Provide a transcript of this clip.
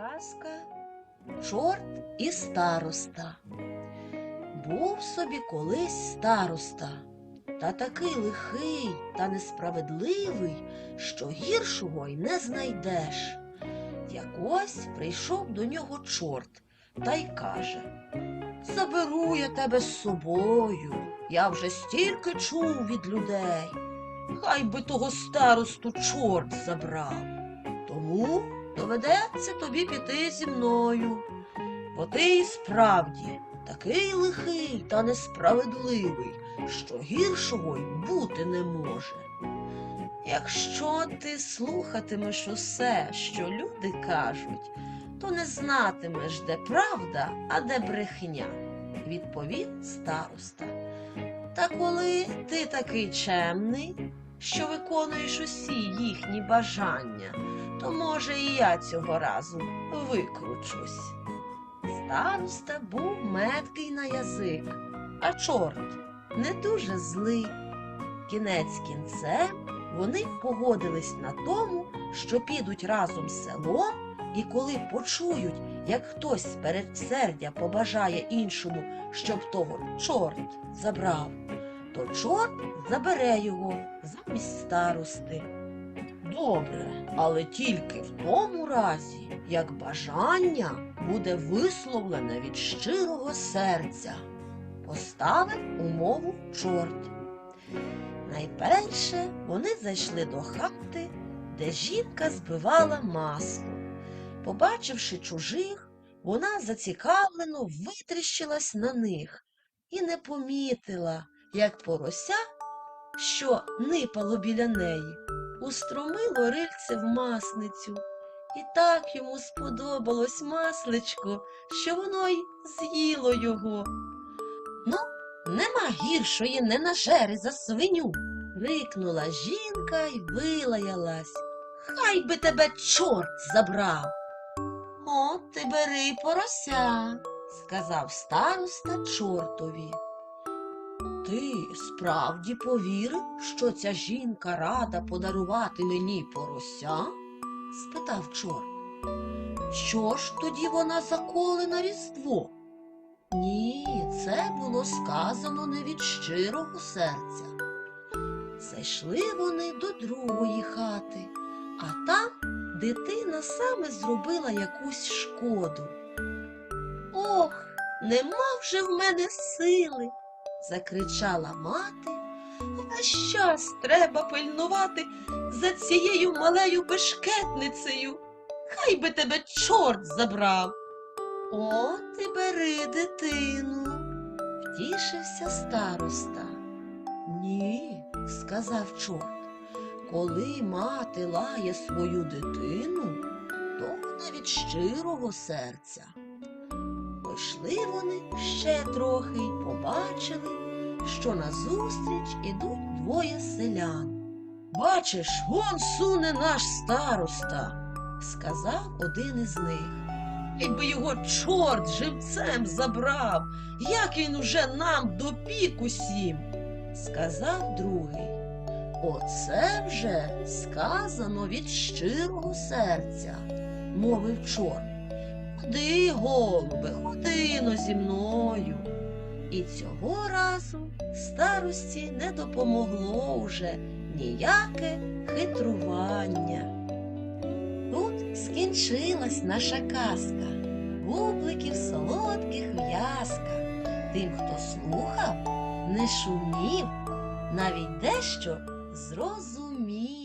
Казка Чорт і староста. Був собі колись староста, та такий лихий та несправедливий, що гіршого й не знайдеш. Якось прийшов до нього чорт та й каже Заберу я тебе з собою. Я вже стільки чув від людей. Хай би того старосту чорт забрав. Тому доведеться тобі піти зі мною. Бо ти і справді такий лихий та несправедливий, що гіршого й бути не може. Якщо ти слухатимеш усе, що люди кажуть, то не знатимеш, де правда, а де брехня, відповів староста. Та коли ти такий чемний, що виконуєш усі їхні бажання, то може і я цього разу викручусь. Староста був меткий на язик, а чорт не дуже злий. Кінець кінцем вони погодились на тому, що підуть разом з селом, і коли почують, як хтось з передсердя побажає іншому, щоб того чорт забрав, то чорт забере його замість старости. Добре, але тільки в тому разі, як бажання буде висловлене від щирого серця. Поставив умову чорт. Найперше вони зайшли до хати, де жінка збивала масло. Побачивши чужих, вона зацікавлено витріщилась на них і не помітила, як порося, що нипало біля неї, устромило рильце в масницю. І так йому сподобалось масличко, що воно й з'їло його. Ну, нема гіршої ненажери за свиню. Крикнула жінка й вилаялась. Хай би тебе чорт забрав. От ти бери порося, сказав староста чортові. Ти справді повірив, що ця жінка рада подарувати мені порося? спитав чорт. Що ж тоді вона заколи на різдво? Ні, це було сказано не від щирого серця. Зайшли вони до другої хати, а там дитина саме зробила якусь шкоду. Ох, нема вже в мене сили, закричала мати. Весь час треба пильнувати за цією малею бешкетницею. Хай би тебе чорт забрав. От і бери дитину, втішився староста. Ні, сказав чорт, коли мати лає свою дитину, то не від щирого серця. Пішли вони ще трохи й побачили, що назустріч ідуть двоє селян. Бачиш, вон суне наш староста, сказав один із них. Якби його чорт живцем забрав, як він уже нам допік усім, сказав другий. Оце вже сказано від щирого серця, мовив чорт. Ходи, голубе, ходи но зі мною. І цього разу старості не допомогло вже ніяке хитрування. Тут скінчилась наша казка, бубликів солодких в'язка. Тим, хто слухав, не шумів, навіть дещо зрозумів.